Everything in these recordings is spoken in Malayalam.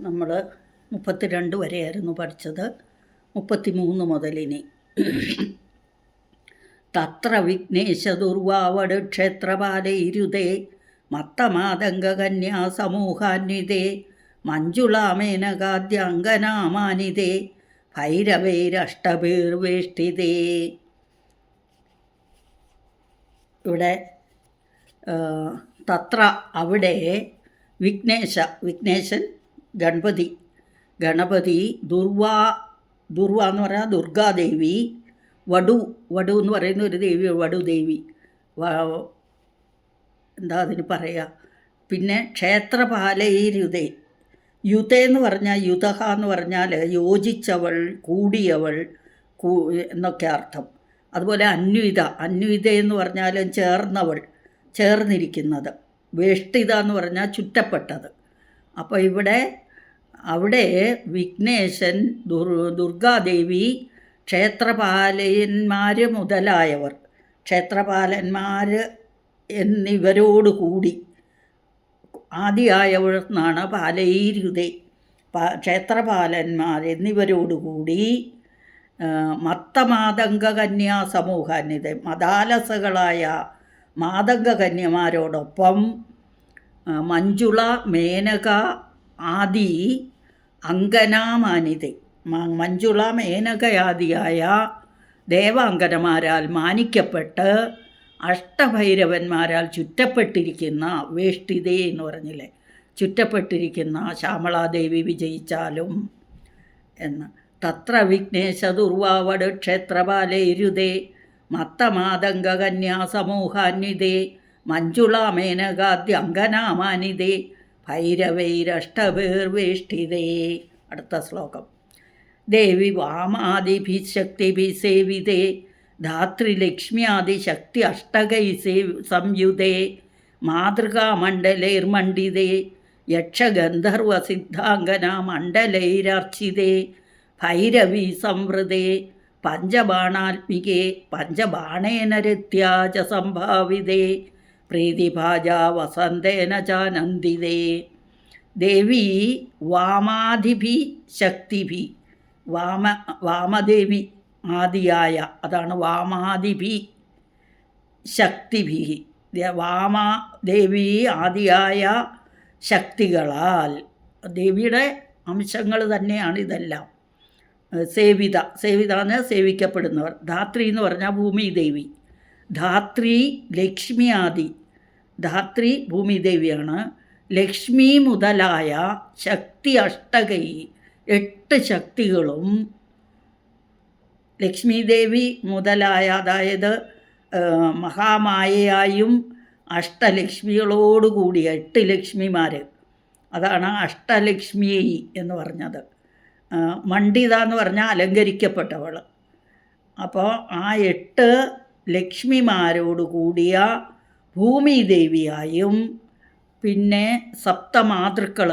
നമ്മൾ മുപ്പത്തിരണ്ട് വരെയായിരുന്നു പഠിച്ചത്. മുപ്പത്തി മൂന്ന് മുതലിനി. തത്ര വിഘ്നേശ ദുർവാവട് ക്ഷേത്രപാലയിരുതേ മത്തമാതംഗകന്യാസമൂഹാന്വിതേ മഞ്ജുളാമേനകാദ്യങ്കനാമാനിതേ ഭൈരവൈരഷ്ടപേർവേഷ്ടിതേ ഇവിടെ തത്ര അവിടെ വിഘ്നേശ വിഘ്നേശൻ ഗണപതി. ഗണപതി ദുർവാ ദുർവ എന്ന് പറഞ്ഞാൽ ദുർഗാദേവി വടു വടു എന്ന് പറയുന്ന ഒരു ദേവി വടുദേവി എന്താ അതിന് പറയുക പിന്നെ ക്ഷേത്രപാലയിരുതേ യുത എന്ന് പറഞ്ഞാൽ യുതഹ എന്ന് പറഞ്ഞാൽ യോജിച്ചവൾ കൂടിയവൾ കൂ എന്നൊക്കെ അർത്ഥം. അതുപോലെ അന്വിത അന്വിത എന്ന് പറഞ്ഞാലും ചേർന്നവൾ ചേർന്നിരിക്കുന്നത്. വേഷ്ടിത എന്ന് പറഞ്ഞാൽ ചുറ്റപ്പെട്ടത്. അപ്പോൾ ഇവിടെ അവിടെ വിഘ്നേശൻ ദുർ ദുർഗാദേവി ക്ഷേത്രപാലയന്മാർ മുതലായവർ. ക്ഷേത്രപാലന്മാർ എന്നിവരോട് കൂടി എന്നാണ് പാലയിരുതേ. ക്ഷേത്രപാലന്മാർ എന്നിവരോടുകൂടി മത്തമാതംഗ കന്യാ സമൂഹാന്യത മതാലസകളായ മാതംഗ കന്യമാരോടൊപ്പം മഞ്ജുള മേനക ആദി അങ്കനാമാനിത. മഞ്ജുള മേനകയാദിയായ ദേവാങ്കനമാരാൽ മാനിക്കപ്പെട്ട് അഷ്ടഭൈരവന്മാരാൽ ചുറ്റപ്പെട്ടിരിക്കുന്ന വേഷ്ടിതേ എന്ന് പറഞ്ഞില്ലേ? ചുറ്റപ്പെട്ടിരിക്കുന്ന ശ്യാമളാദേവി വിജയിച്ചാലും എന്ന്. തത്ര വിഘ്നേശ ദുർവാവട് ക്ഷേത്രപാലയിരുതേ മത്തമാതംഗകന്യാ സമൂഹാന്വിതേ മഞ്ജുള മേനകാദ്യങ്കനാമാനിതേ ഭൈരവൈരഷ്ടഭേർവേഷ്ടിതേ. അടുത്ത ശ്ലോകം. ദേവി വാമാദിഭി ശക്തിഭി സേവിതേ. ധാത്രിലക്ഷ്മ്യാദിശക്തി അഷ്ടകൈ സേ സംയുതേ. മാതൃകാമണ്ഡലൈർമണ്ഡിതേ. യക്ഷഗന്ധർവസിദ്ധാംഗന മണ്ഡലൈരർച്ചിതേ ഭൈരവി സംവൃതേ. പഞ്ചബാണാത്മികേ. പഞ്ചബാണേന രത്യാച സംഭാവിതേ പ്രീതിഭാജ വസന്തേന ചാനന്ദിതേ ദേവി വാമാധിഭി ശക്തിഭി വാമ വാമദേവി ആദിയായ അതാണ് വാമാദിഭി ശക്തിഭി. വാമാ വാമാദേവി ആദിയായ ശക്തികളാൽ ദേവിയുടെ അംശങ്ങൾ തന്നെയാണ് ഇതെല്ലാം. സേവിത സേവിത എന്ന് സേവിക്കപ്പെടുന്നവർ ധാത്രി എന്ന് പറഞ്ഞാൽ ഭൂമി ദേവി. ധാത്രി ലക്ഷ്മി ആദി ധാത്രി ഭൂമിദേവിയാണ്. ലക്ഷ്മി മുതലായ ശക്തി അഷ്ടകൈ എട്ട് ശക്തികളും ലക്ഷ്മി ദേവി മുതലായ അതായത് മഹാമായയായും അഷ്ടലക്ഷ്മികളോടുകൂടിയ എട്ട് ലക്ഷ്മിമാർ അതാണ് അഷ്ടലക്ഷ്മി എന്ന് പറഞ്ഞത്. മണ്ഡിത എന്ന് പറഞ്ഞാൽ അലങ്കരിക്കപ്പെട്ടവൾ അപ്പോൾ ആ എട്ട് ലക്ഷ്മിമാരോട് കൂടിയ ഭൂമി ദേവിയായും പിന്നെ സപ്തമാതൃക്കൾ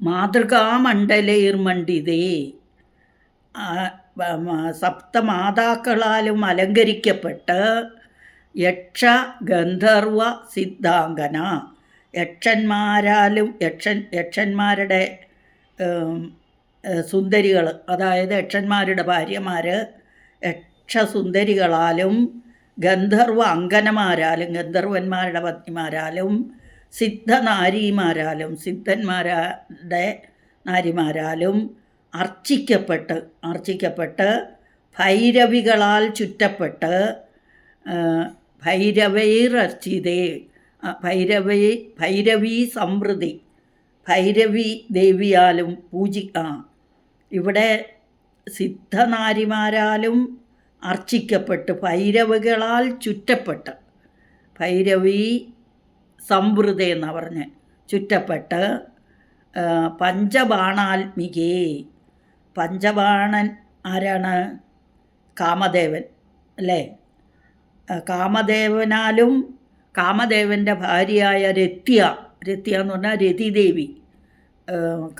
മാതൃകാമണ്ഡലൈർമണ്ഡിതേ സപ്തമാതാക്കളാലും അലങ്കരിക്കപ്പെട്ട് യക്ഷ ഗന്ധർവ സിദ്ധാംഗന യക്ഷന്മാരാലും യക്ഷൻ യക്ഷന്മാരുടെ സുന്ദരികൾ അതായത് യക്ഷന്മാരുടെ ഭാര്യമാർ യക്ഷസുന്ദരികളാലും ഗന്ധർവ അങ്കനമാരാലും ഗന്ധർവന്മാരുടെ പത്നിമാരാലും സിദ്ധനാരിമാരാലും സിദ്ധന്മാരുടെ നാരിമാരാലും അർച്ചിക്കപ്പെട്ട് അർച്ചിക്കപ്പെട്ട് ഭൈരവികളാൽ ചുറ്റപ്പെട്ട് ഭൈരവൈരർച്ചിതേ ഭൈരവൈ ഭൈരവി സമൃദ്ധി ഭൈരവി ദേവിയാലും പൂജി ഇവിടെ സിദ്ധനാരിമാരാലും അർച്ചിക്കപ്പെട്ട്. ഭൈരവികളാൽ ചുറ്റപ്പെട്ട്. ഭൈരവി സംവൃത എന്ന് പറഞ്ഞ് ചുറ്റപ്പെട്ട് പഞ്ചബാണാത്മികേ. പഞ്ചബാണൻ ആരാണ്? കാമദേവൻ അല്ലേ? കാമദേവനാലും കാമദേവന്റെ ഭാര്യയായ രത്യ രത്യ എന്ന് പറഞ്ഞാൽ രതിദേവി.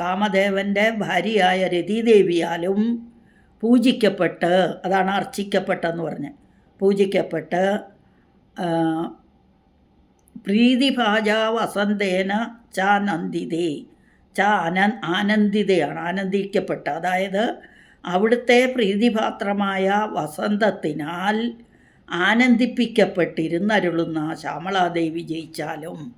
കാമദേവന്റെ ഭാര്യയായ രതിദേവിയാലും പൂജിക്കപ്പെട്ട് അതാണ് അർച്ചിക്കപ്പെട്ടെന്ന് പറഞ്ഞ്. പൂജിക്കപ്പെട്ട് പ്രീതിഭാജ വസന്തേന ച നന്ദിതേ. ച ആന ആനന്ദിതയാണ് ആനന്ദിക്കപ്പെട്ട. അതായത് അവിടുത്തെ പ്രീതിപാത്രമായ വസന്തത്തിനാൽ ആനന്ദിപ്പിക്കപ്പെട്ടിരുന്നരുളുന്ന ശ്യാമളാദേവി ജയിച്ചാലും.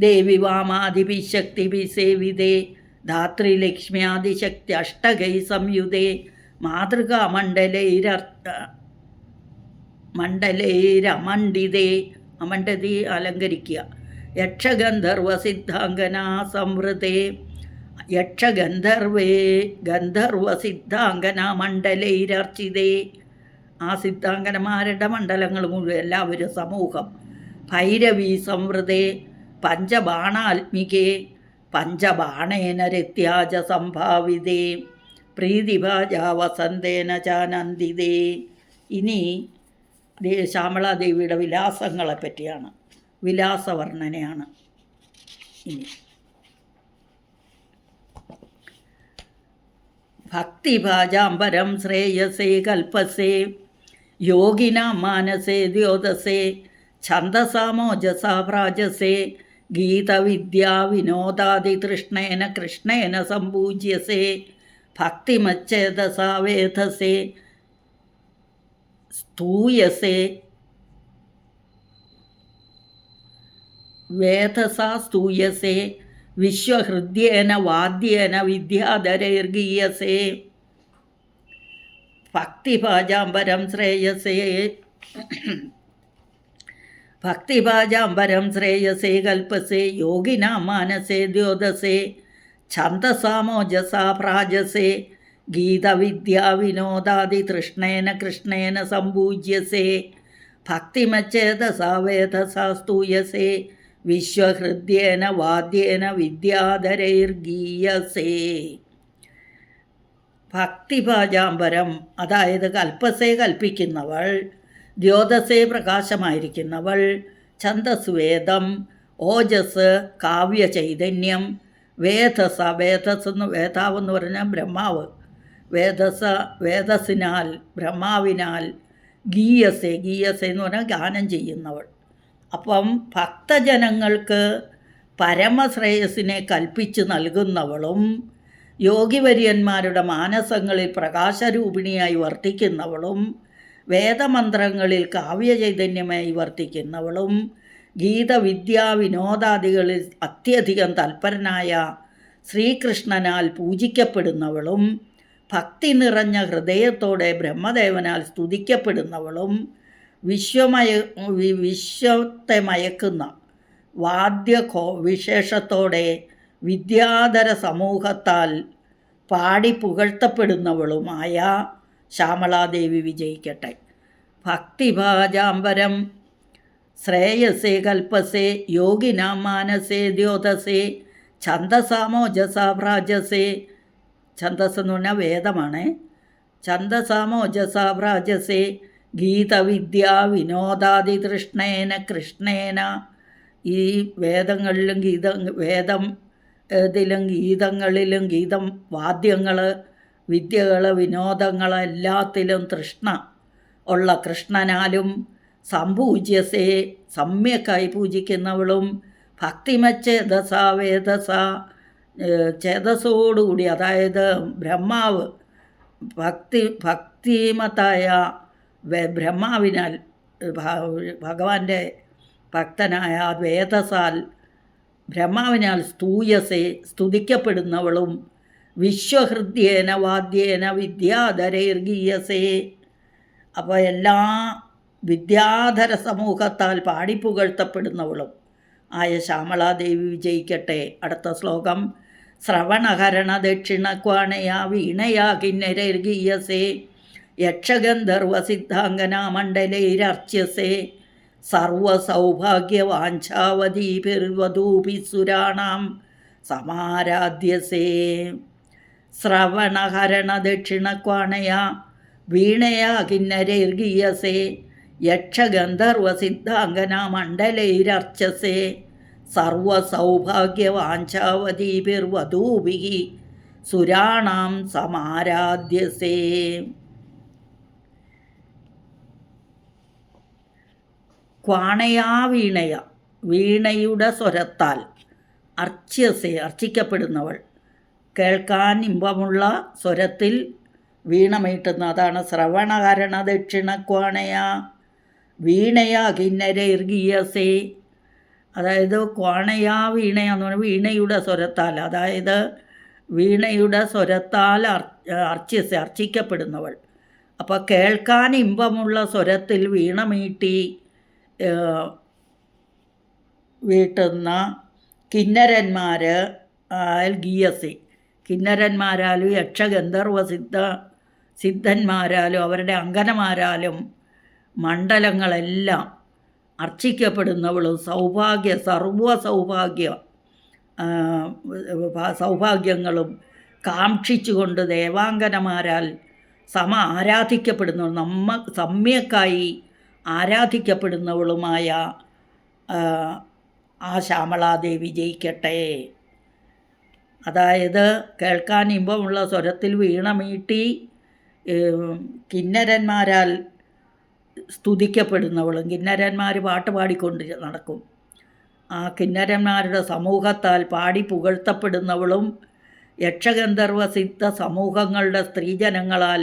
ദേവി വാമാദിവിശക്തി വിസേവിതേ ധാത്രി ലക്ഷ്മ്യാദിശക്തി അഷ്ടകൈ സംയുതേ മാതൃകാമണ്ഡലൈരർത്ഥ മണ്ഡലൈരമണ്ഡിതേ അമണ്ഡതി അലങ്കരിക്കുക. യക്ഷഗന്ധർവ സിദ്ധാംഗന സംവൃതേ യക്ഷഗന്ധർവേ ഗന്ധർവ സിദ്ധാംഗന മണ്ഡലൈരർച്ചിതേ ആ സിദ്ധാംഗനമാരുടെ മണ്ഡലങ്ങൾ മുഴുവൻ എല്ലാവരും സമൂഹം. ഭൈരവി സംവൃതേ. പഞ്ചബാണാത്മികേ. പഞ്ചബാണേന രത്യാജ സംഭാവിതേ പ്രീതിഭാജ വസന്തേന ചാനന്ദിതേ ഇനി ശ്യാമളാദേവിയുടെ വിലാസങ്ങളെ പറ്റിയാണ് വിലാസവർണനയാണ് ഇനി. ഭക്തിഭാജാംബരം ശ്രേയസേ കൽപ്പസേ യോഗിന മാനസേ ദ്യോതസേ ഛന്ദസാമോജസാ പ്രാജസേ ഗീതവിദ്യാ വിനോദാദി തൃഷ്ണേന കൃഷ്ണേന സമ്പൂജ്യസേ ഭക്തിമച്ഛേദസാ വേധസേ സ്തൂയസേ. വേധസാ സ്തൂയസേ വിശ്വഹൃദ്യേന വാദ്യേന വിദ്യാധരൈർഗീയസേ. ഭക്തിഭാജാംബരം ശ്രേയസേ. ഭക്തിഭാജാംബരം ശ്രേയസേ കൽപ്പസേ യോഗിനാ മാനസേ ദ്യോതസേ ഛന്ദസാമോജസാ പ്രാജസേ ഗീതവിദ്യാ വിനോദാദി തൃഷ്ണേന കൃഷ്ണേന സമ്പൂജ്യസേ ഭക്തിമച്ചേതസാ വേദസാ സ്തൂയസേ വിശ്വഹൃദ്യേന വാദ്യേന വിദ്യാധരൈർഗീയസേ. ഭക്തിഭാജാംബരം അതായത് കൽപ്പസേ കൽപ്പിക്കുന്നവൾ ദ്യോതസേ പ്രകാശമായിരിക്കുന്നവൾ. ഛന്ദസ്വേദം ഓജസ് കാവ്യ ചൈതന്യം വേദസ വേദസ് എന്ന് വേദാവ് എന്ന് പറഞ്ഞാൽ ബ്രഹ്മാവ്. വേദസ വേദസിനാൽ ബ്രഹ്മാവിനാൽ ഗീയസെ ഗീയസെ എന്ന് പറഞ്ഞാൽ ഗാനം ചെയ്യുന്നവൾ. അപ്പം ഭക്തജനങ്ങൾക്ക് പരമശ്രേയസിനെ കൽപ്പിച്ച് നൽകുന്നവളും യോഗിവര്യന്മാരുടെ മാനസങ്ങളിൽ പ്രകാശരൂപിണിയായി വർത്തിക്കുന്നവളും വേദമന്ത്രങ്ങളിൽ കാവ്യചൈതന്യമായി വർത്തിക്കുന്നവളും ഗീതവിദ്യാ വിനോദാദികളിൽ അത്യധികം തൽപരനായ ശ്രീകൃഷ്ണനാൽ പൂജിക്കപ്പെടുന്നവളും ഭക്തി നിറഞ്ഞ ഹൃദയത്തോടെ ബ്രഹ്മദേവനാൽ സ്തുതിക്കപ്പെടുന്നവളും വിശ്വമയ വിശ്വത്തെ മയക്കുന്ന വാദ്യ വിശേഷത്തോടെ വിദ്യാധര സമൂഹത്താൽ പാടി പുകഴ്ത്തപ്പെടുന്നവളുമായ ശ്യാമളാദേവി വിജയിക്കട്ടെ. ഭക്തിഭാജാംബരം. ശ്രേയസേ കൽപ്പസേ യോഗിനാം മാനസേ ദ്യോതസേ ഛന്ദസാമോജസാഭ്രാജസേ ഛന്ദസ് എന്ന് പറഞ്ഞാൽ വേദമാണ്. ഛന്ദസാമോജസാഭ്രാജസേ ഗീതവിദ്യാ വിനോദാദി തൃഷ്ണേന കൃഷ്ണേന. ഈ വേദങ്ങളിലും ഗീത വേദം ഇതിലും ഗീതങ്ങളിലും ഗീതം വാദ്യങ്ങൾ വിദ്യകൾ വിനോദങ്ങൾ എല്ലാത്തിലും തൃഷ്ണ. ഉള്ള കൃഷ്ണനാലും സംപൂജ്യസേ സമ്യക്കായി പൂജിക്കുന്നവളും ഭക്തിമച്ചേതസ വേദസ ചേതസോടുകൂടി അതായത് ബ്രഹ്മാവ് ഭക്തി ഭക്തിമത്തായ ബ്രഹ്മാവിനാൽ ഭഗവാന്റെ ഭക്തനായ വേദസാൽ ബ്രഹ്മാവിനാൽ സ്തൂയസെ സ്തുതിക്കപ്പെടുന്നവളും വിശ്വഹൃദ്യേന വാദ്യേന വിദ്യാധരൈർഗീയസേ. അപ്പോൾ എല്ലാ വിദ്യാധര സമൂഹത്താൽ പാടിപ്പുകഴ്ത്തപ്പെടുന്നവളും ആയ ശ്യാമളാദേവി വിജയിക്കട്ടെ. അടുത്ത ശ്ലോകം. ശ്രവണഹരണ ദക്ഷിണക്വാണയാ വീണയാ കിന്നരൈർഗീയസേ. യക്ഷഗന്ധർവ സിദ്ധാംഗന മണ്ഡലൈരർച്യസേ സർവസൗഭാഗ്യവാഞ്ചാവതീഭിർവധൂഭി സുരാണാം സമാരാധ്യസേ. ശ്രവണഹരണ ദക്ഷിണക്വാണയാ വീണയാ സിദ്ധാംഗന മണ്ഡലൈരർച്ചസേ. സർവസൗഭാഗ്യവാഞ്ചാവതീഭിർവധൂഭി സുരാണാം സമാരാധ്യസേ. ക്വാണയാ വീണയ. വീണയുടെ സ്വരത്താൽ അർച്ച്യസെ അർച്ചിക്കപ്പെടുന്നവൾ. കേൾക്കാൻ ഇമ്പമുള്ള സ്വരത്തിൽ വീണമീട്ടുന്ന. അതാണ് ശ്രവണകരണ ദക്ഷിണക്വാണയ. വീണയ കിന്നരൈർഗീയസേ അതായത് ക്വാണയ വീണയ എന്ന് പറഞ്ഞാൽ വീണയുടെ സ്വരത്താൽ. അതായത് വീണയുടെ സ്വരത്താൽ അർച്ചിസ് അർച്ചിക്കപ്പെടുന്നവൾ. അപ്പോൾ കേൾക്കാൻ ഇമ്പമുള്ള സ്വരത്തിൽ വീണമീട്ടി വീട്ടുന്ന കിന്നരന്മാർ ഗീയസി കിന്നരന്മാരാലും യക്ഷഗന്ധർവ സിദ്ധ സിദ്ധന്മാരാലും അവരുടെ അങ്കനമാരാലും മണ്ഡലങ്ങളെല്ലാം അർച്ചിക്കപ്പെടുന്നവളും സൗഭാഗ്യ സർവ സൗഭാഗ്യ സൗഭാഗ്യങ്ങളും കാക്ഷിച്ചുകൊണ്ട് ദേവാങ്കനമാരാൽ സമ ആരാധിക്കപ്പെടുന്നു നമ്മ സമ്യക്കായി ആരാധിക്കപ്പെടുന്നവളുമായ ആ ശ്യാമളാദേവി ജയിക്കട്ടെ. അതായത് കേൾക്കാൻ ഇമ്പമുള്ള സ്വരത്തിൽ വീണമീട്ടി കിന്നരന്മാരാൽ സ്തുതിക്കപ്പെടുന്നവളും കിന്നരന്മാർ പാട്ട് പാടിക്കൊണ്ട് നടക്കും. ആ കിന്നരന്മാരുടെ സമൂഹത്താൽ പാടി പുകഴ്ത്തപ്പെടുന്നവളും യക്ഷഗന്ധർവ സിദ്ധ സമൂഹങ്ങളുടെ സ്ത്രീജനങ്ങളാൽ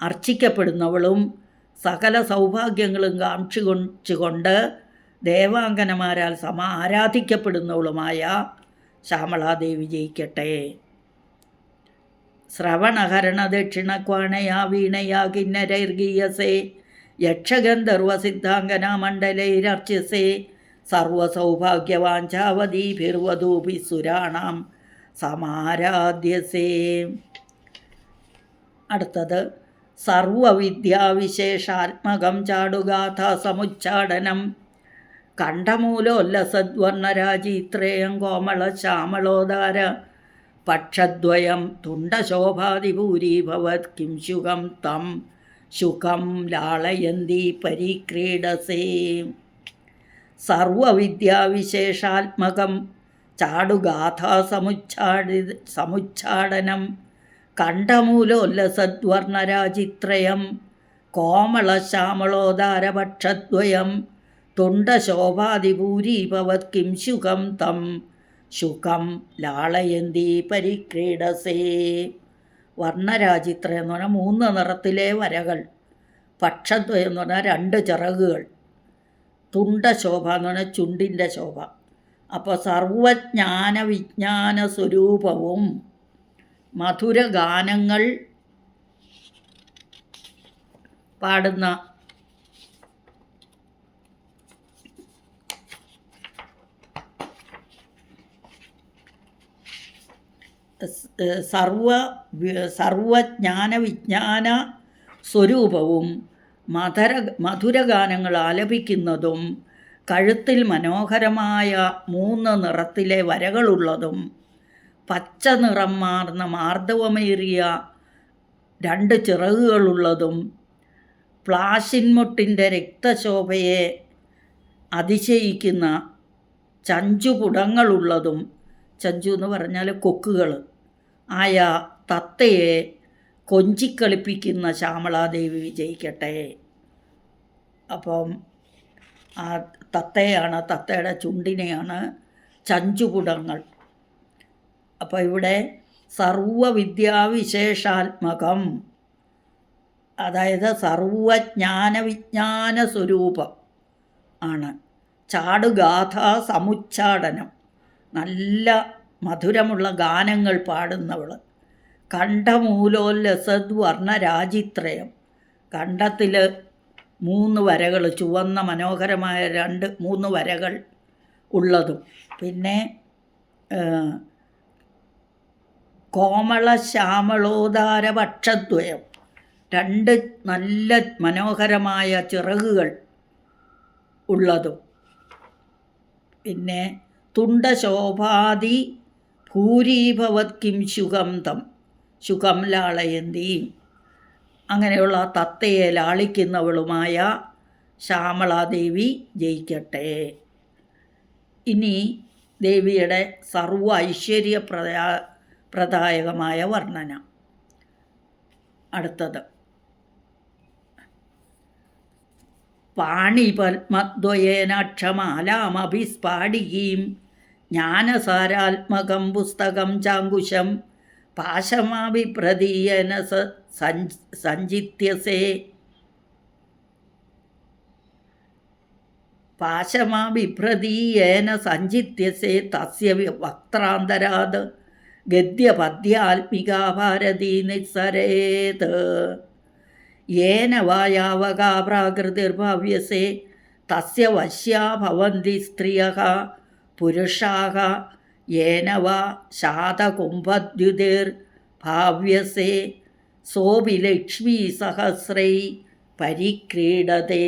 അർച്ചിക്കപ്പെടുന്നവളും സകല സൗഭാഗ്യങ്ങളും കാക്ഷിച്ചുകൊണ്ട് ദേവാംഗനമാരാൽ സമ ആരാധിക്കപ്പെടുന്നവളുമായ ശ്യാമളാദേവി ജയിക്കട്ടെ. ശ്രവണഹരണ ദക്ഷിണക്വാണയാ വീണയാ കിന്നരൈർഗീയസേ യക്ഷഗന്ധർവ സിദ്ധാംഗന മണ്ഡലൈരർച്ച്യസേ സർവസൗഭാഗ്യവാഞ്ചാവതീഭിർവധൂഭി സുരാണാം സമാരാധ്യസേ. അടുത്തത് സർവവിദ്യാവിശേഷാത്മകം ചാടുഗാഥ സമുച്ചാടനം കണ്ഠമൂലോല്ലസദ്വർണരാജീത്രേയം കോമള ശ്യാമളോദാര. പക്ഷദ്വയം തുണ്ടശോഭാതിഭൂരീഭവത് കിം ശുഖം തം ശുഖം ലാളയന്തി പരിക്രീഡസേ. സർവവിദ്യാവിശേഷാത്മകം ചാടുഗാഥാസമുച്ചാടി സമുച്ചാടനം കണ്ഠമൂലോല്ലസദ്വർണരാജിത്രയം കോമളശ്യാമളോദാരപക്ഷദ്വയം തുണ്ടശോഭാതിഭൂരീഭവത് കിം ശുഖം തം. ശുഖം ലാളയന്തി പരിക്രീഡസേ. വർണരാജിത്ര എന്ന് പറഞ്ഞാൽ മൂന്ന് നിറത്തിലെ വരകൾ. പക്ഷദ്വയം എന്ന് പറഞ്ഞാൽ രണ്ട് ചിറകുകൾ. തുണ്ടശോഭ എന്ന് പറഞ്ഞാൽ ചുണ്ടിന്റെ ശോഭ. അപ്പോൾ സർവജ്ഞാന വിജ്ഞാന സ്വരൂപവും മധുരഗാനങ്ങൾ പാടുന്ന സർവ സർവജ്ഞാന വിജ്ഞാന സ്വരൂപവും മധുര മധുരഗാനങ്ങൾ ആലപിക്കുന്നതും കഴുത്തിൽ മനോഹരമായ മൂന്ന് നിറത്തിലെ വരകളുള്ളതും പച്ച നിറം മാർന്ന മാർദ്ദവമേറിയ രണ്ട് ചിറകുകളുള്ളതും പ്ലാഷിൻമുട്ടിന്റെ രക്തശോഭയെ അതിശയിക്കുന്ന ചഞ്ചുപുടങ്ങളുള്ളതും ചഞ്ചു എന്ന് പറഞ്ഞാൽ കൊക്കുകൾ ആയ തത്തയെ കൊഞ്ചിക്കളിപ്പിക്കുന്ന ശ്യാമളാദേവി വിജയിക്കട്ടെ. അപ്പം ആ തത്തയാണ് തത്തയുടെ ചുണ്ടിനെയാണ് ചഞ്ചുപുടങ്ങൾ. അപ്പോൾ ഇവിടെ സർവവിദ്യാവിശേഷാത്മകം അതായത് സർവജ്ഞാന വിജ്ഞാന സ്വരൂപം ആണ്. ചാടുഗാഥ സമുച്ചാടനം. നല്ല മധുരമുള്ള ഗാനങ്ങൾ പാടുന്നവൾ. കണ്ഠമൂലോല്ലസദ് വർണരാജിത്രയം കണ്ഠത്തിൽ മൂന്ന് വരകൾ ചുവന്ന മനോഹരമായ രണ്ട് മൂന്ന് വരകൾ ഉള്ളതും. പിന്നെ കോമള ശ്യാമളോദാര പക്ഷദ്വയം രണ്ട് നല്ല മനോഹരമായ ചിറകുകൾ ഉള്ളതും. പിന്നെ തുണ്ടശോഭാതി ഭൂരീഭവത് കിം ശുഖം തം. ശുഖം ലാളയന്തിയും അങ്ങനെയുള്ള തത്തയെ ലാളിക്കുന്നവളുമായ ശ്യാമളാദേവി ജയിക്കട്ടെ. ഇനി ദേവിയുടെ സർവ ഐശ്വര്യപ്രദാ പ്രദായകമായ വർണന. അടുത്തത്. പാണിപത്മദ്വയേനാക്ഷമാലാമഭിസ്ഫാടികീം ജ്ഞാനസാരാത്മകം പുസ്തകം ചാങ്കുശം പാശമാവിപ്രതീയന സ സഞ്ച് സഞ്ചിത്യസേ. പാശമാവിപ്രതീയേന സഞ്ചിത്യസേ തസ്യ വക്ത്രാന്തരാത് ഗദ്യപദ്യാത്മികാ ഭാരതി നിസ്സരേത്. യേന വായാവകാ പ്രാകൃതിർഭവ്യസേ തസ്യ വശ്യാ ഭവന്തി സ്ത്രിയः പുരുഷാः യേന ശാതകുംഭദ്യുതിർ ഭാവ്യസേ സോപി ലക്ഷ്മി സഹസ്രൈ പരിക്രീഡതേ.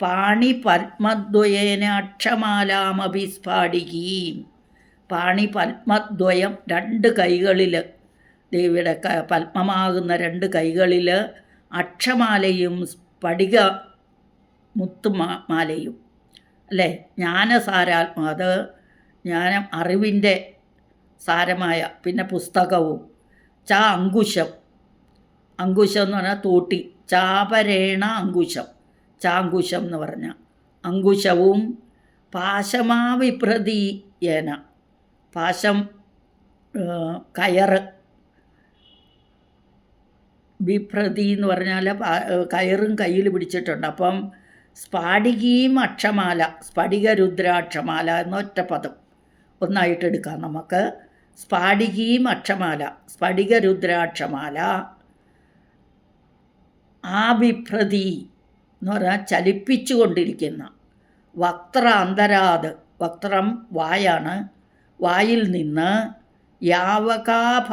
പാണിപത്മദ്വയേന അക്ഷമാലാമഭി സ്ഫാടികീം പാണിപത്മദ്വയം രണ്ട് കൈകളിൽ ദേവിയുടെ ക പത്മമാകുന്ന രണ്ട് കൈകളിൽ അക്ഷമാലയും സ്ഫടിക മുത്തുമാ മാലയും. അല്ലേ? ജ്ഞാനസാരാത്മ അത് ജ്ഞാനം അറിവിന്റെ സാരമായ പിന്നെ പുസ്തകവും. ച അങ്കുശം. അങ്കുശം എന്ന് പറഞ്ഞാൽ തോട്ടി. ചാപരേണ അങ്കുശം. ചാങ്കുശം എന്ന് പറഞ്ഞ. അങ്കുശവും പാശമാവിപ്രതീയേന. പാശം കയറ് വിപ്രതി എന്ന് പറഞ്ഞാൽ കയറും കയ്യിൽ പിടിച്ചിട്ടുണ്ട്. അപ്പം സ്ഫാടികീം അക്ഷമാല സ്ഫടിക രുദ്രാക്ഷമാല എന്നൊറ്റ പദം ഒന്നായിട്ട് എടുക്കാം നമുക്ക്. സ്ഫാടികീം അക്ഷമാല സ്ഫടിക രുദ്രാക്ഷമാല ആവിഭ്രതി എന്ന് പറഞ്ഞാൽ ചലിപ്പിച്ചു കൊണ്ടിരിക്കുന്ന വക്ത്ര അന്തരാത് വക്രം വായാണ്. വായിൽ നിന്ന് യാവകാഭ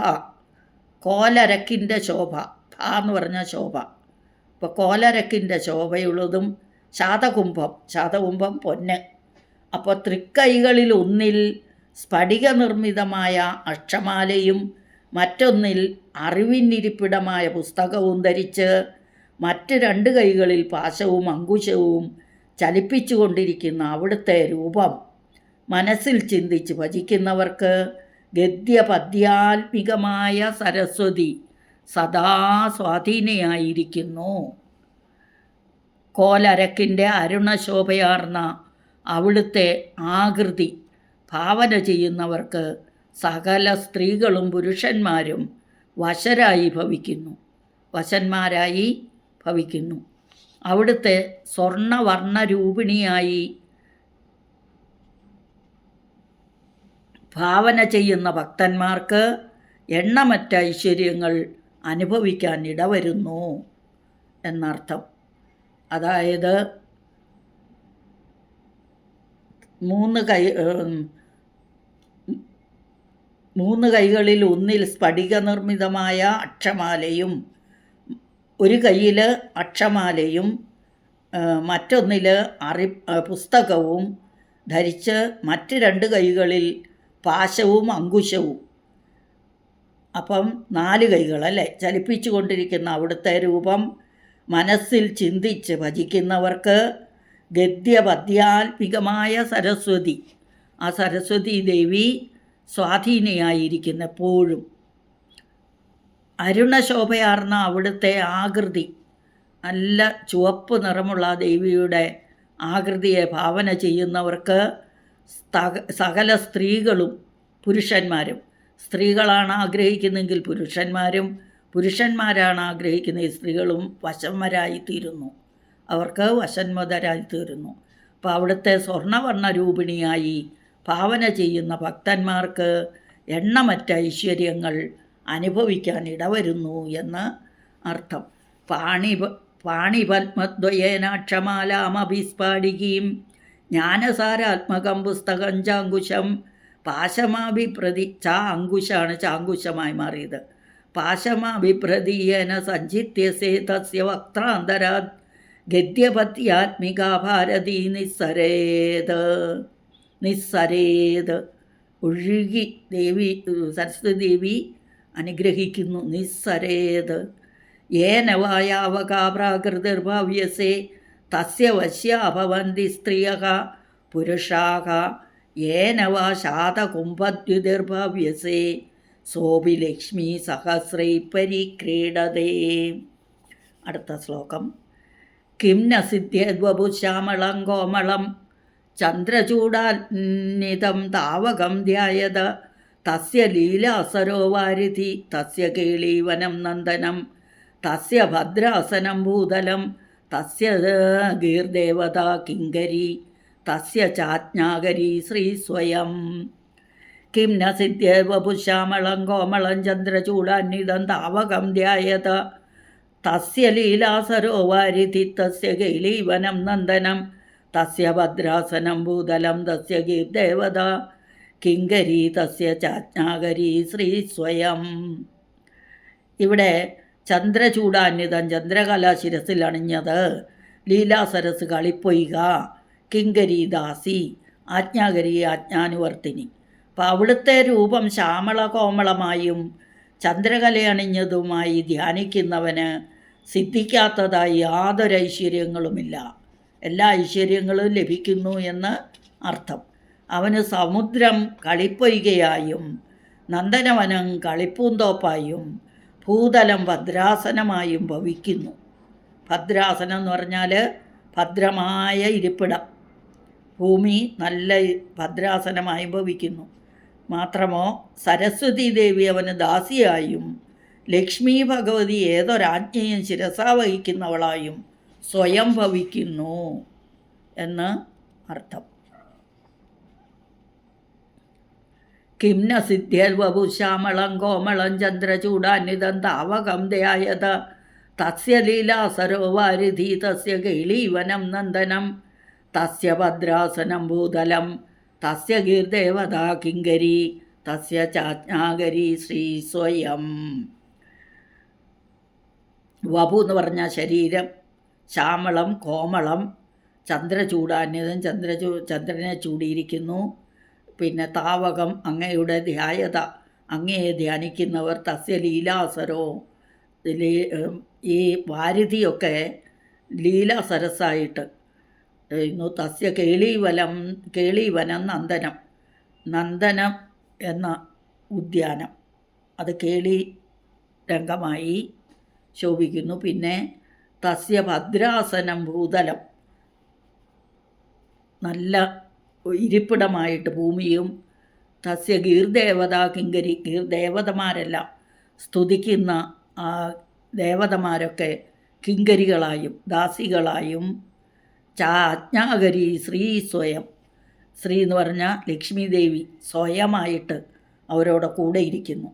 കോലരക്കിന്റെ ശോഭ. ഭ എന്ന് പറഞ്ഞ ശോഭ. അപ്പോൾ കോലരക്കിന്റെ ശോഭയുള്ളതും ശാതകുംഭം ശാതകുംഭം പൊന്ന്. അപ്പോൾ തൃക്കൈകളിൽ ഒന്നിൽ സ്ഫടിക നിർമ്മിതമായ അക്ഷമാലയും മറ്റൊന്നിൽ അറിവിനിരിപ്പിടമായ പുസ്തകവും ധരിച്ച് മറ്റ് രണ്ട് കൈകളിൽ പാശവും അങ്കുശവും ചലിപ്പിച്ചുകൊണ്ടിരിക്കുന്ന അവിടുത്തെ രൂപം മനസ്സിൽ ചിന്തിച്ച് ഭജിക്കുന്നവർക്ക് ഗദ്യപദ്യാത്മികമായ സരസ്വതി സദാ സ്വാധീനയായിരിക്കുന്നു. കോലരക്കിന്റെ അരുണശോഭയാർന്ന അവിടുത്തെ ആകൃതി ഭാവന ചെയ്യുന്നവർക്ക് സകല സ്ത്രീകളും പുരുഷന്മാരും വശരായി ഭവിക്കുന്നു. വശന്മാരായി ഭവിക്കുന്നു. അവിടുത്തെ സ്വർണവർണരൂപിണിയായി ഭാവന ചെയ്യുന്ന ഭക്തന്മാർക്ക് എണ്ണമറ്റ ഐശ്വര്യങ്ങൾ അനുഭവിക്കാൻ ഇടവരുന്നു എന്നർത്ഥം. അതായത് മൂന്ന് കൈ മൂന്ന് കൈകളിൽ ഒന്നിൽ സ്ഫടിക നിർമ്മിതമായ അക്ഷമാലയും ഒരു കയ്യിൽ അക്ഷമാലയും മറ്റൊന്നിൽ അറി പുസ്തകവും ധരിച്ച് മറ്റ് രണ്ട് കൈകളിൽ പാശവും അങ്കുശവും. അപ്പം നാല് കൈകളല്ലേ? ചലിപ്പിച്ചു കൊണ്ടിരിക്കുന്ന അവിടുത്തെ രൂപം മനസ്സിൽ ചിന്തിച്ച് ഭജിക്കുന്നവർക്ക് ഗദ്യപദ്യാത്മികമായ സരസ്വതി. ആ സരസ്വതി ദേവി സ്വാധീനയായിരിക്കുന്ന എപ്പോഴും അരുണശോഭയാർന്ന അവിടുത്തെ ആകൃതി നല്ല ചുവപ്പ് നിറമുള്ള ദേവിയുടെ ആകൃതിയെ ഭാവന ചെയ്യുന്നവർക്ക് സകല സ്ത്രീകളും പുരുഷന്മാരും സ്ത്രീകളാണ് ആഗ്രഹിക്കുന്നെങ്കിൽ പുരുഷന്മാരും പുരുഷന്മാരാണ് ആഗ്രഹിക്കുന്ന സ്ത്രീകളും വശന്മരായിത്തീരുന്നു അവർക്ക് വശന്മതരായി തീരുന്നു അപ്പോൾ അവിടുത്തെ സ്വർണവർണ രൂപിണിയായി ഭാവന ചെയ്യുന്ന ഭക്തന്മാർക്ക് എണ്ണമറ്റ ഐശ്വര്യങ്ങൾ അനുഭവിക്കാൻ ഇടവരുന്നു എന്ന് അർത്ഥം. പാണി പാണിപത്മദ്വയേനാക്ഷമാലാമഭിസ്ഫാടികീം ജ്ഞാനസാരാത്മകം പുസ്തകം ചാങ്കുശം പാശമാഭിപ്രതി ചാ അങ്കുശാണ് ചാങ്കുശമായി മാറിയത്. പാശമാഭിപ്രതീയേന സഞ്ചിത്യസേ തസ്യ വക്രാന്തരാത് ഗദ്യപത്യാത്മികാ ഭാരതി നിസ്സരേത്. നിസ്സരേത്. ഒഴുകി ദേവി സരസ്വതി ദേവി അനുഗ്രഹിക്കുന്നു. നിസ്സരേത്. ഏന വായാവകാ പ്രാകൃതിർഭവ്യസേ തസ്യ വശ്യാഭവന്തി ഭവന്തി പുരുഷാക പുരുഷാः ഏന വാ ശാതകുംഭദ്യുതിർഭവ്യസേ സോപി ലക്ഷ്മി സഹസ്രൈ പരിക്രീഡതേ. അടുത്ത ശ്ലോകം. കിം ന സിദ്ധ്യദ്വപു ശ്യാമളം കോമളം ചന്ദ്രചൂടാന്നിതം താവകം ധ്യായത. തസ്യ ലീലാസരോവാരിധി തസ്യ കേളീവനം നന്ദനം തസ്യ ഭദ്രാസനം ഭൂതലം തസ്യ ഗീർദേവത കിങ്കരി തസ്യ ചാജ്ഞാകരി ശ്രീ സ്വയം. കിം ന സിദ്ധ്യവപുശ്യാമളം കോമളം ചന്ദ്രചൂടാന്നിതം താവകം ധ്യായത. തസ്യ ലീലാസരോവാരിധി തസ്യ കൈലീവനം നന്ദനം. തസ്യ ഭദ്രാസനം ഭൂതലം തസ്യ ഗീർദേവത കിങ്കരി തസ്യ ചാജ്ഞാകരി ശ്രീ സ്വയം ഇവിടെ ചന്ദ്രചൂടാന്വിതം ചന്ദ്രകല ശിരസിൽ അണിഞ്ഞത് ലീലാസരസ് കളിപ്പൊയ്ക. കിങ്കരി ദാസി. ആജ്ഞാകരി ആജ്ഞാനുവർത്തിനി. അവിടുത്തെ രൂപം ശ്യാമള കോമളമായും ചന്ദ്രകല അണിഞ്ഞതുമായി ധ്യാനിക്കുന്നവന് സിദ്ധിക്കാത്തതായി യാതൊരു ഐശ്വര്യങ്ങളുമില്ല. എല്ലാ ഐശ്വര്യങ്ങളും ലഭിക്കുന്നു എന്ന് അർത്ഥം. അവന് സമുദ്രം കളിപ്പൊയ്കയായും നന്ദനവനം കളിപ്പൂന്തോപ്പായും ഭൂതലം ഭദ്രാസനമായും ഭവിക്കുന്നു. ഭദ്രാസനം എന്ന് പറഞ്ഞാൽ ഭദ്രമായ ഇരിപ്പിടം. ഭൂമി നല്ല ഭദ്രാസനമായും ഭവിക്കുന്നു. മാത്രമോ സരസ്വതി ദേവി അവന് ദാസിയായും ലക്ഷ്മി ഭഗവതി ഏതൊരാജ്ഞയും ശിരസാ വഹിക്കുന്നവളായും സ്വയം ഭവിക്കുന്നു എന്ന് അർത്ഥം. കിം ന സിദ്ധ്യൽവപു ശ്യാമളം കോമളം ചന്ദ്രചൂടാന്വിതം താവകം ധ്യായത തസ്യ ലീലാസരോ വാരിധി തസ്യ കൈളീവനം നന്ദനം തസ്യ ഭദ്രാസനം ഭൂതലം തസ്യ ഗീർദേവതാ കിങ്കരി തസ്യ ചാജ്ഞാകരി ശ്രീ സ്വയം. വപു എന്ന് പറഞ്ഞ ശരീരം ശ്യാമളം കോമളം ചന്ദ്രചൂടാന്യതം ചന്ദ്രചൂ ചന്ദ്രനെ ചൂടിയിരിക്കുന്നു. പിന്നെ താവകം അങ്ങയുടെ ധ്യായത അങ്ങയെ ധ്യാനിക്കുന്നവർ തസ്യ ലീലാസരോ. ഈ വാരിധിയൊക്കെ ലീലാസരസായിട്ട് ഇന്നു തസ്യ കേളീവലം കേളീവനം നന്ദനം. നന്ദനം എന്ന ഉദ്യാനം. അത് കേളി രംഗമായി ശോഭിക്കുന്നു. പിന്നെ തസ്യ ഭദ്രാസനം ഭൂതലം. നല്ല ഇരിപ്പിടമായിട്ട് ഭൂമിയും തസ്യ ഗീർദേവത കിങ്കരി ഗീർദേവതമാരെല്ലാം സ്തുതിക്കുന്ന ആ ദേവതമാരൊക്കെ കിങ്കരികളായും ദാസികളായും ചാജ്ഞാകരി ശ്രീ സ്വയം. ശ്രീ എന്ന് പറഞ്ഞാൽ ലക്ഷ്മി ദേവി സ്വയമായിട്ട് അവരോട് കൂടെ ഇരിക്കുന്നു.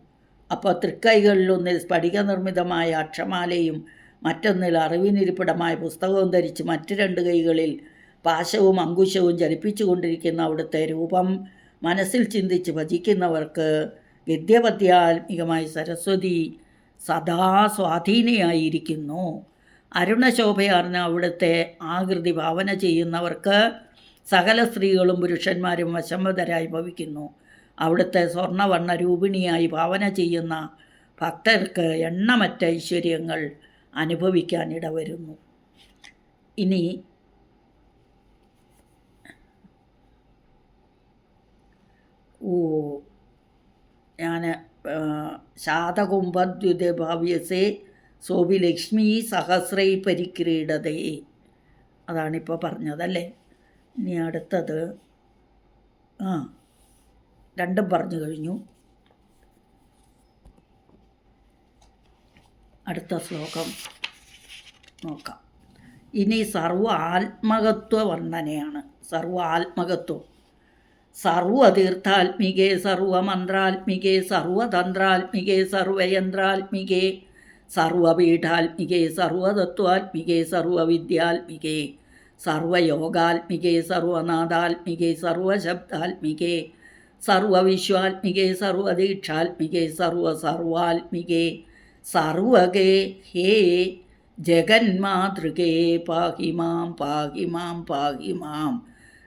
അപ്പോൾ തൃക്കൈകളിലൊന്നിൽ സ്ഫടിക നിർമ്മിതമായ അക്ഷമാലയും മറ്റൊന്നിൽ അറിവിനിരിപ്പിടമായ പുസ്തകവും ധരിച്ച് മറ്റു രണ്ട് കൈകളിൽ പാശവും അങ്കുശവും ജലിപ്പിച്ചു കൊണ്ടിരിക്കുന്ന അവിടുത്തെ രൂപം മനസ്സിൽ ചിന്തിച്ച് ഭജിക്കുന്നവർക്ക് ഗദ്യപദ്യാത്മികമായി സരസ്വതി സദാ സ്വാധീനയായിരിക്കുന്നു. അരുണശോഭയാർന്ന അവിടുത്തെ ആകൃതി ഭാവന ചെയ്യുന്നവർക്ക് സകല സ്ത്രീകളും പുരുഷന്മാരും വശംവതരായി ഭവിക്കുന്നു. അവിടുത്തെ സ്വർണവർണ രൂപിണിയായി ഭാവന ചെയ്യുന്ന ഭക്തർക്ക് എണ്ണമറ്റ ഐശ്വര്യങ്ങൾ അനുഭവിക്കാൻ ഇടവരുന്നു. ഇനി ഓ ഞാൻ ശാതകുംഭദ്യുത സോപി ലക്ഷ്മി സഹസ്രൈ പരിക്രീഡതേ അതാണിപ്പോൾ പറഞ്ഞതല്ലേ? ഇനി അടുത്തത്. ആ രണ്ടും പറഞ്ഞു കഴിഞ്ഞു. അടുത്ത ശ്ലോകം നോക്കാം. ഇനി സർവ ആത്മകത്വ വർണനയാണ്. സർവ ആത്മകത്വം. സർവതീർത്ഥാത്മികേ സർവമന്ത്രാത്മികേ സർവതന്ത്രാത്മികേ സർവയന്ത്രാത്മികേ സർവപീഠാത്മികേ സർവതത്വാത്മികേ സർവവിദ്യാത്മികേ സർവയോഗാത്മികേ സർവനാഥാത്മികേ സർവശബ്ദാത്മികേ സർവവിശ്വാത്മികേ സർവദീക്ഷാത്മികേ സർവസർവാത്മികേ സർവകേ ഹേ ജഗന്മാതൃകേ പാഹി മാം പാഹി മാം പാഹി മാം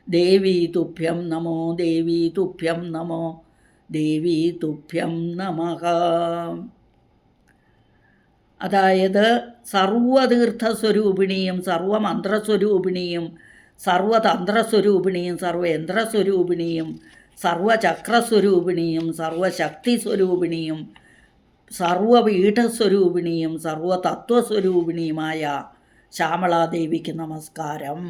ദേവി തുഭ്യം നമോ ദേവി തുഭ്യം നമോ ദേവി തുഭ്യം നമഃ അതായത് സർവതീർത്ഥസ്വരൂപിണിയും സർവമന്ത്രസ്വരൂപിണിയും സർവതന്ത്രസ്വരൂപിണിയും സർവയന്ത്രസ്വരൂപിണിയും സർവചക്രസ്വരൂപിണിയും സർവശക്തിസ്വരൂപിണിയും സർവപീഠസ്വരൂപിണിയും സർവതത്വസ്വരൂപിണിയുമായ ശ്യാമളാദേവിക്ക് നമസ്കാരം.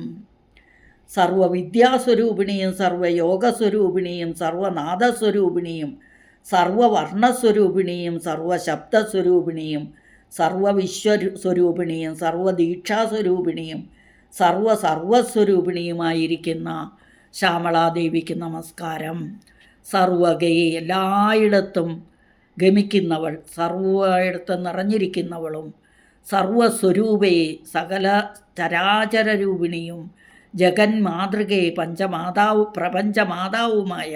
സർവവിദ്യാസ്വരൂപിണിയും സർവയോഗസ്വരൂപിണിയും സർവനാദസ്വരൂപിണിയും സർവവർണസ്വരൂപിണിയും സർവശബ്ദസ്വരൂപിണിയും സർവവിശ്വ സ്വരൂപിണിയും സർവദീക്ഷാസ്വരൂപിണിയും സർവ സർവസ്വരൂപിണിയുമായിരിക്കുന്ന ശ്യാമളാദേവിക്ക് നമസ്കാരം. സർവഗയെ എല്ലായിടത്തും ഗമിക്കുന്നവൾ സർവയിടത്തും നിറഞ്ഞിരിക്കുന്നവളും സർവസ്വരൂപയെ സകല ചരാചരരൂപിണിയും ജഗന്മാതൃകയെ പഞ്ചമാതാവ് പ്രപഞ്ചമാതാവുമായ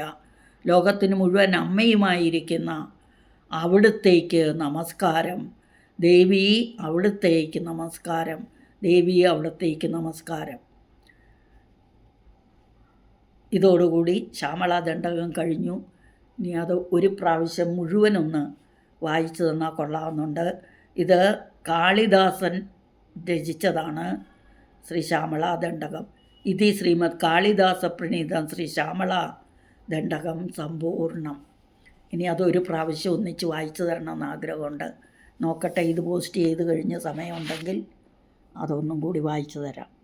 ലോകത്തിന് മുഴുവൻ അമ്മയുമായിരിക്കുന്ന അവിടുത്തേക്ക് നമസ്കാരം. ദേവി അവിടുത്തേക്ക് നമസ്കാരം. ദേവി അവിടുത്തേക്ക് നമസ്കാരം. ഇതോടുകൂടി ശ്യാമള ദണ്ഡകം കഴിഞ്ഞു. ഇനി അത് ഒരു പ്രാവശ്യം മുഴുവനൊന്ന് വായിച്ചു തന്നാൽ കൊള്ളാവുന്നുണ്ട്. ഇത് കാളിദാസൻ രചിച്ചതാണ് ശ്രീ ശ്യാമള ദണ്ഡകം. ഇതി ശ്രീമദ് കാളിദാസ പ്രണീതം ശ്രീ ശ്യാമള ദണ്ഡകം സമ്പൂർണം ഇനി അതൊരു പ്രാവശ്യം ഒന്നിച്ച് വായിച്ചു തരണമെന്ന് ആഗ്രഹമുണ്ട്. നോക്കട്ടെ ഇത് പോസ്റ്റ് ചെയ്ത് കഴിഞ്ഞ സമയമുണ്ടെങ്കിൽ അതൊന്നും കൂടി വായിച്ചു തരാം.